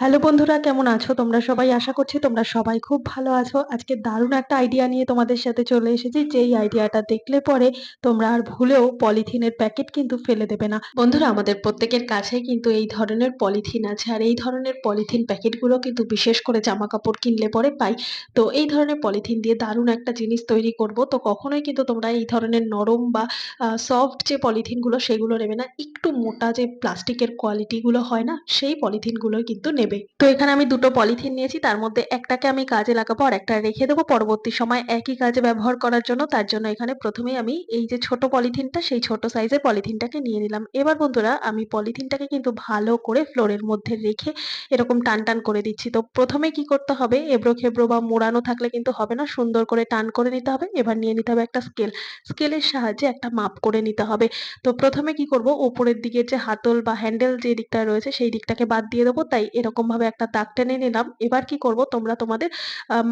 Hello বন্ধুরা, কেমন আছো? তোমরা সবাই আশা করছি তোমরা সবাই খুব ভালো আছো। আজকে দারুণ একটা আইডিয়া নিয়ে তোমাদের সাথে চলে এসেছি। যেই আইডিয়াটা দেখলে পরে তোমরা আর ভুলেও পলিথিনের প্যাকেট কিন্তু ফেলে দেবে না। বন্ধুরা, আমাদের প্রত্যেকের কাছে কিন্তু এই ধরনের পলিথিন আছে। আর এই ধরনের পলিথিন প্যাকেটগুলো কিন্তু বিশেষ করে জামা কাপড় কিনলে পরে পাই। তো এই ধরনের পলিথিন দিয়ে দারুণ একটা জিনিস তৈরি করব। তো কখনোই কিন্তু তোমরা এই ধরনের নরম বা সফট যে পলিথিনগুলো, সেগুলো নেবে না। একটু মোটা যে প্লাস্টিকের কোয়ালিটিগুলো হয় না, সেই পলিথিনগুলো কিন্তু নেবে। তো এখানে আমি দুটো পলিথিন নিয়েছি, তার মধ্যে একটাকে আমি কাজে লাগাবো আর একটা রেখে দেবো। পরবর্তী সময় একই কাজে ব্যবহার করার জন্য, তার জন্য এখানে প্রথমেই আমি এই যে ছোট পলিথিনটা, সেই ছোট সাইজের পলিথিনটাকে নিয়ে নিলাম। এবার বন্ধুরা, আমি পলিথিনটাকে কিন্তু ভালো করে ফ্লোরের মধ্যে রেখে এরকম টান টান করে দিচ্ছি। তো প্রথমে কি করতে হবে? এবড়ো খেবড়ো বা মোড়ানো থাকলে কিন্তু হবে না, সুন্দর করে টান করে নিতে হবে। এবার নিয়ে নিতে হবে একটা স্কেল। স্কেলের সাহায্যে একটা মাপ করে নিতে হবে। তো প্রথমে কি করব? ওপরের দিকের যে হাতল বা হ্যান্ডেল যে দিকটা রয়েছে, সেই দিকটাকে বাদ দিয়ে দেবো। তাই এরকম ভাবে একটা দাগ টেনে নিলাম। এবার কি করব? তোমরা তোমাদের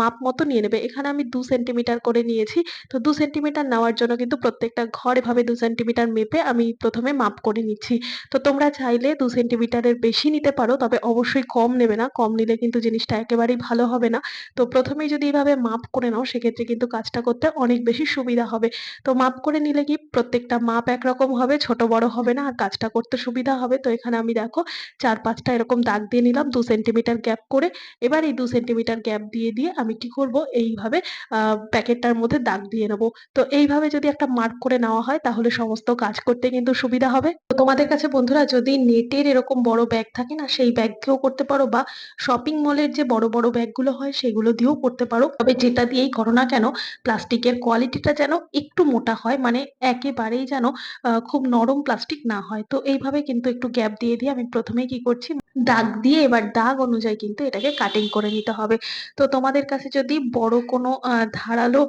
মাপ মতো নিয়ে নেবে। এখানে আমি দু সেন্টিমিটার করে নিয়েছি। তো দু সেন্টিমিটার নেওয়ার জন্য কিন্তু প্রত্যেকটা ঘর এভাবে দু সেন্টিমিটার মেপে আমি প্রথমে মাপ করে নিচ্ছি। তো তোমরা চাইলে দু সেন্টিমিটারের বেশি নিতে পারো, তবে অবশ্যই কম নেবে না। কম নিলে কিন্তু জিনিসটা একেবারেই ভালো হবে না। তো প্রথমেই যদি এভাবে মাপ করে নাও, সেক্ষেত্রে কিন্তু কাজটা করতে অনেক বেশি সুবিধা হবে। তো মাপ করে নিলে কি প্রত্যেকটা মাপ একরকম হবে, ছোট বড় হবে না, আর কাজটা করতে সুবিধা হবে। তো এখানে আমি দেখো, চার পাঁচটা এরকম দাগ দিয়ে নিলাম। দু সেন্টিমিটার গ্যাপ করে এবার এই দু সেন্টিমিটার গ্যাপ দিয়ে দিয়ে আমি কি করব? এইভাবে প্যাকেটটার মধ্যে দাগ দিয়ে নেব। তো এইভাবে যদি একটা মার্ক করে নেওয়া হয়, তাহলে সমস্ত কাজ করতে কিন্তু সুবিধা হবে। তো তোমাদের কাছে বন্ধুরা, যদি নেটের এরকম বড় ব্যাগ থাকে না, সেই ব্যাগ দিয়েও করতে পারো বা শপিং মলের যে বড় বড় ব্যাগগুলো হয়, সেগুলো দিয়েও করতে পারো। তবে যেটা দিয়েই করো না কেন, প্লাস্টিকের কোয়ালিটিটা যেন একটু মোটা হয় মানে একেবারেই যেন খুব নরম প্লাস্টিক না হয়। তো এইভাবে কিন্তু একটু গ্যাপ দিয়ে দিয়ে আমি প্রথমেই কি করছি, দাগ দিয়ে এবার দাগ অনুযায়ী কিন্তু এটাকে কাটিং করে নিতে হবে। তো তোমাদের কাছে যদি বড় কোনো ধারালো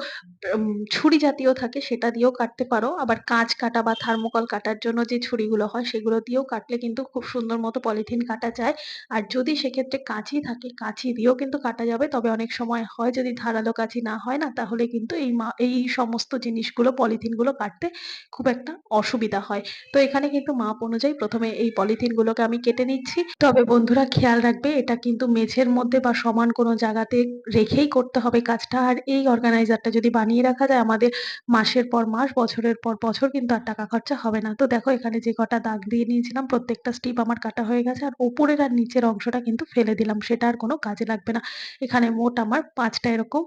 ছুরি জাতীয় থাকে সেটা দিয়েও কাটতে পারো। আবার কাঁচ কাটা বা থার্মোকল কাটার জন্য যে ছুরিগুলো হয় সেগুলো দিয়েও কাটলে কিন্তু খুব সুন্দর মতো পলিথিন কাটা যায়। আর যদি সেক্ষেত্রে কাঁচি থাকে, কাঁচি দিয়েও কিন্তু কাটা যাবে। তবে অনেক সময় হয় যদি ধারালো কাঁচি না হয় না, তাহলে কিন্তু এই এই সমস্ত জিনিসগুলো পলিথিনগুলো কাটতে খুব একটা অসুবিধা হয়। তো এখানে কিন্তু মাপ অনুযায়ী প্রথমে এই পলিথিনগুলোকে আমি কেটে নিচ্ছি। তবে বন্ধুরা খেয়াল রাখবে, এটা কিন্তু মেঝের মধ্যে বা সমান কোনো জায়গাতে রেখেই করতে হবে কাজটা। আর এই অর্গানাইজারটা যদি বানিয়ে রাখা যায়, আমাদের মাসের পর মাস, বছরের পর বছর কিন্তু আর টাকা খরচা হবে না। তো দেখো, এখানে যে কটা দাগ দিয়ে নিয়েছিলাম, প্রত্যেকটা স্টিপ আমার কাটা হয়ে গেছে, আর ওপরের আর নিচের অংশটা কিন্তু ফেলে দিলাম, সেটা আর কোনো কাজে লাগবে না। এখানে মোট আমার পাঁচটা এরকম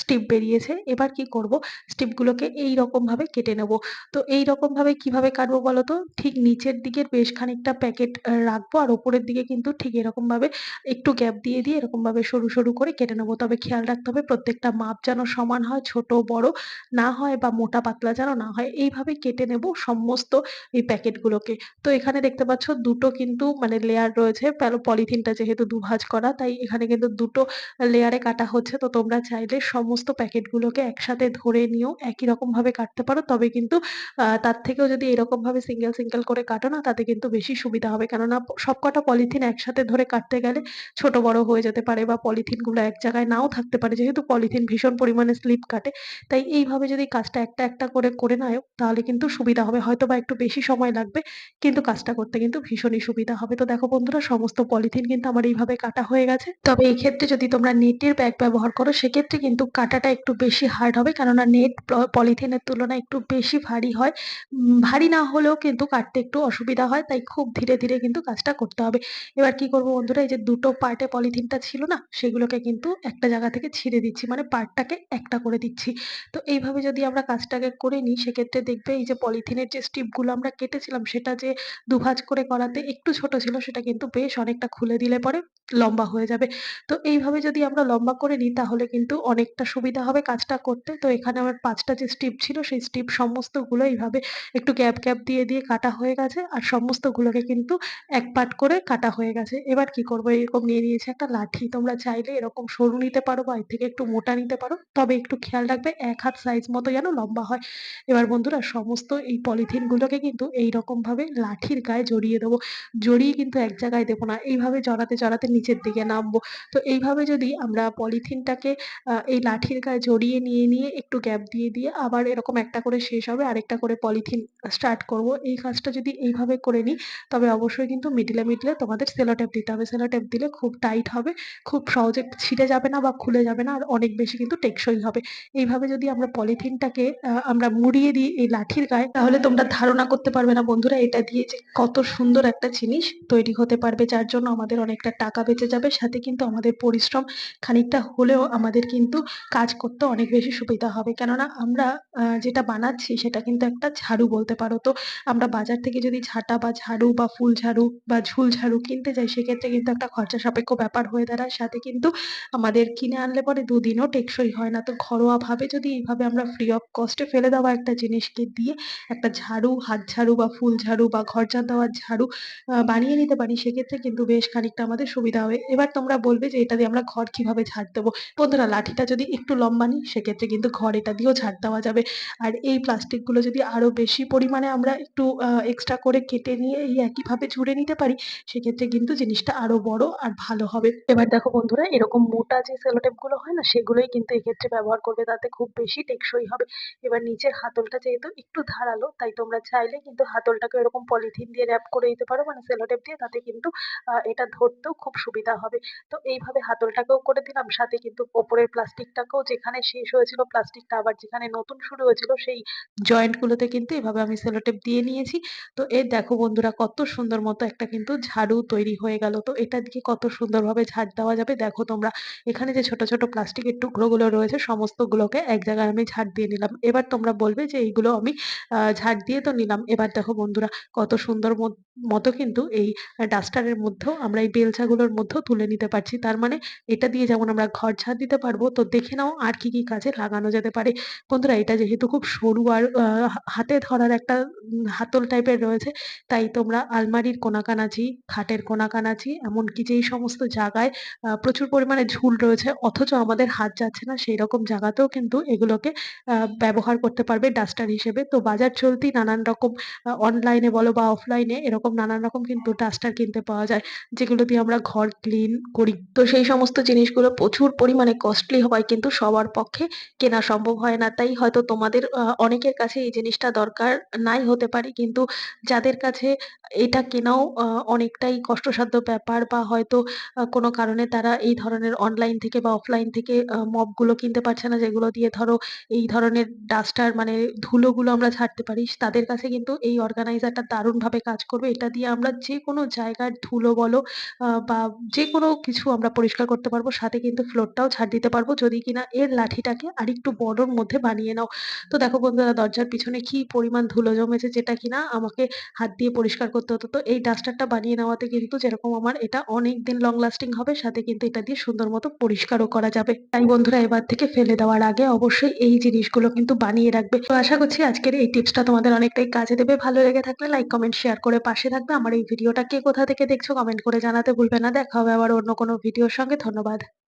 স্টিপ বেরিয়েছে, এবার কি করব? স্টিপগুলোকে এই রকম ভাবে কেটে নেব। তো এই রকম ভাবে কীভাবে কাটবো বলো তো ঠিক নিচের দিকের বেশ খানিকটা প্যাকেট রাখব আর ওপরের দিকে কিন্তু ঠিক এরকম ভাবে একটু গ্যাপ দিয়ে দিয়ে এরকম ভাবে সরু সরু করে কেটে নেব। তবে খেয়াল রাখতে হবে প্রত্যেকটা মাপ যেন সমান হয়, ছোট, বড় না হয় বা মোটা, পাতলা যেন না হয়। এইভাবে কেটে নেব সমস্ত এই প্যাকেটগুলোকে তো এখানে দেখতে পাচ্ছ দুটো কিন্তু মানে লেয়ার রয়েছে। পলিথিনটা যেহেতু দুভাজ করা, তাই এখানে কিন্তু দুটো লেয়ারে কাটা হচ্ছে। তো তোমরা চাইলে সমস্ত প্যাকেটগুলোকে একসাথে ধরে নিয়েও একই রকম ভাবে কাটতে পারো। তবে কিন্তু তার থেকেও যদি এরকম ভাবে সিঙ্গেল সিঙ্গেল করে কাটো না, তাতে কিন্তু বেশি সুবিধা হবে। কেননা সবকটা পলিথিন একসাথে ধরে কাটতে গেলে ছোট বড় হয়ে যেতে পারে বা পলিথিনগুলো এক জায়গায় নাও থাকতে পারে, যেহেতু পলিথিন ভীষণ পরিমাণে স্লিপ কাটে। তাই এইভাবে যদি কাজটা একটা একটা করে করে নাও, তাহলে কিন্তু সুবিধা হবে। হয়তো বা একটু বেশি সময় লাগবে, কিন্তু কাজটা করতে কিন্তু ভীষণই সুবিধা হবে। তো দেখো বন্ধুরা, সমস্ত পলিথিন কিন্তু আমার এইভাবে কাটা হয়ে গেছে। তবে এই ক্ষেত্রে যদি তোমরা নেটের ব্যাগ ব্যবহার করো, সেক্ষেত্রে কিন্তু কাটাটা একটু বেশি হার্ড হবে কেননা নেট পলিথিনের তুলনায় একটু বেশি ভারী হয়। ভারী না হলেও কিন্তু কাটতে একটু অসুবিধা হয়, তাই খুব ধীরে ধীরে কিন্তু কাজটা করতে হবে। এবার কি করব বন্ধুরা, এই যে দুটো পার্টে পলিথিনটা ছিল না, সেগুলোকে কিন্তু একটা জায়গা থেকে ছিঁড়ে দিচ্ছি মানে পার্টটাকে একটা করে দিচ্ছি। তো এইভাবে যদি আমরা কাজটাকে করে নিই, সেক্ষেত্রে দেখবে এই যে পলিথিনের যে স্ট্রিপগুলো আমরা কেটেছিলাম, সেটা যে দুভাজ করে করাতে একটু ছোট ছিল, সেটা কিন্তু বেশ অনেকটা খুলে দিলে পরে লম্বা হয়ে যাবে। তো এইভাবে যদি আমরা লম্বা করে নিই, তাহলে কিন্তু অনেকটা সুবিধা হবে কাজটা করতে। তো এখানে আমার পাঁচটা যে স্ট্রিপ ছিল, সেই স্ট্রিপ সমস্তগুলো এইভাবে একটু গ্যাপ গ্যাপ দিয়ে দিয়ে কাটা হয়ে গেছে। আর সমস্তগুলোকে কিন্তু এক পাট করে কাটা হয়ে গেছে। এবার কি করব? এরকম নিয়ে নিয়েছি একটা লাঠি। তোমরা চাইলে এরকম সরু নিতে পারো বা এর থেকে একটু মোটা নিতে পারো। তবে একটু খেয়াল রাখবে, এক হাত সাইজ মতো যেন লম্বা হয়। এবার বন্ধুরা, সমস্ত এই পলিথিন গুলোকে কিন্তু এইরকম ভাবে লাঠির গায়ে জড়িয়ে দেবো। জড়িয়ে কিন্তু এক জায়গায় দেবো না। এইভাবে জড়াতে জড়াতে নিচের দিকে নামবো। তো এইভাবে যদি আমরা পলিথিনটাকে এই লাঠির গায়ে জড়িয়ে নিয়ে নিয়ে একটু গ্যাপ দিয়ে দিয়ে আবার এরকম একটা করে শেষ হবে, আরেকটা করে পলিথিন স্টার্ট করব। এই কাজটা যদি এইভাবে করে নিই, তবে অবশ্যই কিন্তু মিডলে মিডলে তোমাদের সেলো টেপ দিতে হবে। সেলো টেপ দিলে খুব টাইট হবে, খুব সহজে ছিঁড়ে যাবে না বা খুলে যাবে না, আর অনেক বেশি কিন্তু টেকসই হবে। এইভাবে যদি আমরা পলিথিনটাকে আমরা মুড়িয়ে দিই এই লাঠির গায়ে, তাহলে তোমরা ধারণা করতে পারবে না বন্ধুরা, এটা দিয়ে যে কত সুন্দর একটা জিনিস তৈরি হতে পারবে, যার জন্য আমাদের অনেকটা টাকা বেঁচে যাবে। সাথে কিন্তু আমাদের পরিশ্রম খানিকটা হলেও আমাদের কিন্তু কাজ করতে অনেক বেশি সুবিধা হবে। কেননা আমরা যেটা বানাচ্ছি সেটা কিন্তু একটা ঝাড়ু বলতে পারো। তো আমরা বাজার থেকে যদি ঝাঁটা বা ঝাড়ু বা ফুল ঝাড়ু বা ঝুল ঝাড়ু কিনতে যাই, সেক্ষেত্রে কিন্তু একটা খরচা সাপেক্ষ ব্যাপার হয়ে দাঁড়ায়। সাথে কিন্তু আমাদের কিনে আনলে পরে দুদিনও টেকসই হয় না। তো ঘরোয়া ভাবে যদি এইভাবে আমরা ফ্রি অফ কস্টে ফেলে দেওয়া একটা জিনিসকে দিয়ে একটা ঝাড়ু, হাত ঝাড়ু বা ফুল ঝাড়ু বা ঘর ঝাড় দেওয়ার ঝাড়ু বানিয়ে নিতে পারি, সেক্ষেত্রে কিন্তু বেশ খানিকটা আমাদের সুবিধা হবে। এবার তোমরা বলবে যে এটা দিয়ে আমরা ঘর কীভাবে ঝাড় দেবো। বন্ধুরা, লাঠিটা যদি একটু লম্বা নিই, সেক্ষেত্রে কিন্তু ঘর এটা দিয়েও ঝাড় দেওয়া যাবে। আর এই প্লাস্টিকগুলো যদি আরও বেশি পরিমাণে আমরা একটু এক্সট্রা করে কেটে নিয়ে এই একইভাবে জুড়ে নিতে পারি, সেক্ষেত্রে কিন্তু জিনিসটা আরও বড় আর ভালো হবে। এবার দেখো বন্ধুরা, এরকম মোটা যে সেলোটেপগুলো হয় না, সেগুলোই কিন্তু এক্ষেত্রে ব্যবহার করবে, তাতে খুব বেশি টেকসই হবে। এবার নিচের হাতলটা যেহেতু একটু ধারালো, তাই তোমরা চাইলে কিন্তু হাতলটাকে এরকম পলিথিন দিয়ে র্যাপ করে দিতে পারো মানে সেলোটেপ দিয়ে, তাতে কিন্তু এটা ধরতেও খুব সুবিধা হবে। তো এইভাবে হাতলটাকেও করে দিলাম, সাথে কিন্তু ওপরের প্লাস্টিকটাকেও যেখানে শেষ হয়েছিল প্লাস্টিকটা আবার যেখানে নতুন শুরু হয়েছিল, সেই জয়েন্ট গুলোতে কিন্তু এভাবে আমি সেলোটেপ দিয়ে নিয়েছি। তো এই দেখো বন্ধুরা, কত সুন্দর মতো একটা কিন্তু ঝাড়ু তৈরি হয়ে গেল। তো এটা দিয়ে কত সুন্দরভাবে ঝাড় দেওয়া যাবে, দেখো তোমরা। এখানে যে ছোট ছোট প্লাস্টিকের টুকরোগুলো রয়েছে, সমস্তগুলোকে এক জায়গায় আমি ঝাড় দিয়ে নিলাম। এবার তোমরা বলবে যে এইগুলো আমি ঝাড় দিয়ে তো নিলাম। এবার দেখো বন্ধুরা, কত সুন্দর মত- মতো কিন্তু এই ডাস্টারের মধ্যেও আমরা এই বেলচাগুলোর মধ্যেও তুলে নিতে পারছি। তার মানে এটা দিয়ে যেমন আমরা ঘর ঝাড় দিতে পারব, তো দেখে নাও আর কি কি কাজে লাগানো যেতে পারে। বন্ধুরা, এটা যেহেতু খুব সরু আর হাতে ধরার একটা হাতল টাইপের রয়েছে, তাই তোমরা আলমারির কোনাকানাচি খাটের কোনাকানাচি এমনকি যেই সমস্ত জায়গায় প্রচুর পরিমাণে ঝুল রয়েছে, অথচ আমাদের হাত যাচ্ছে না, সেই রকম জায়গাতেও কিন্তু এগুলোকে ব্যবহার করতে পারবে ডাস্টার হিসেবে। তো বাজার চলতি নানান রকম অনলাইনে বলো বা অফলাইনে এরকম নানান রকম কিন্তু ডাস্টার কিনতে পাওয়া যায়, যেগুলো দিয়ে আমরা ঘর ক্লিন করি। তো সেই সমস্ত জিনিসগুলো প্রচুর পরিমাণে কস্টলি হওয়ায় কিন্তু সবার পক্ষে কেনা সম্ভব হয় না। তাই হয়তো তোমাদের অনেকের কাছে এই জিনিসটা দরকার নাই হতে পারে। কিন্তু যাদের কাছে এটা কেনাও অনেকটাই কষ্টসাধ্য ব্যাপার বা হয়তো কোনো কারণে তারা এই ধরনের অনলাইন থেকে বা অফলাইন থেকে মপগুলো কিনতে পারছে না। যেগুলো দিয়ে ধরো এই ধরনের ডাস্টার মানে ধুলোগুলো আমরা ছাড়তে পারি, তাদের কাছে কিন্তু এই অর্গানাইজারটা দারুণভাবে কাজ করবে। এটা দিয়ে আমরা যে কোনো জায়গার ধুলো বলো বা যে কোনো কিছু আমরা পরিষ্কার করতে পারব, সাথে কিন্তু ফ্লোরটাও ঝাড় দিতে পারব। যদি কিনা এর লাঠিটাকে আরেকটু বড়র মধ্যে বানিয়ে নাও। তো দেখো বন্ধুরা, দরজার পিছনে কি পরিমাণ ধুলো জমেছে যেটা কিনা আমাকে হাত দিয়ে পরিষ্কার করতে হতো। তো এই ডাস্টারটা বানিয়ে নেওয়াতে কিন্তু যেরকম আমার এটা অনেক দিন লং লাস্টিং হবে, সাথে কিন্তু এটা দিয়ে সুন্দর মতো পরিষ্কারও করা যাবে। তাই বন্ধুরা, এবার থেকে ফেলে দেওয়ার আগে অবশ্যই এই জিনিসগুলো কিন্তু বানিয়ে রাখবে। তো আশা করছি আজকের এই টিপসটা তোমাদের অনেকটাই কাজে দেবে। ভালো লেগে থাকলে লাইক কমেন্ট শেয়ার করে পাশে থাকবে। আমার এই ভিডিওটা কে কোথা থেকে দেখছ কমেন্ট করে জানাতে ভুলবে না। দেখা হবে আবার অন্য কোনো ভিডিওর সঙ্গে। ধন্যবাদ।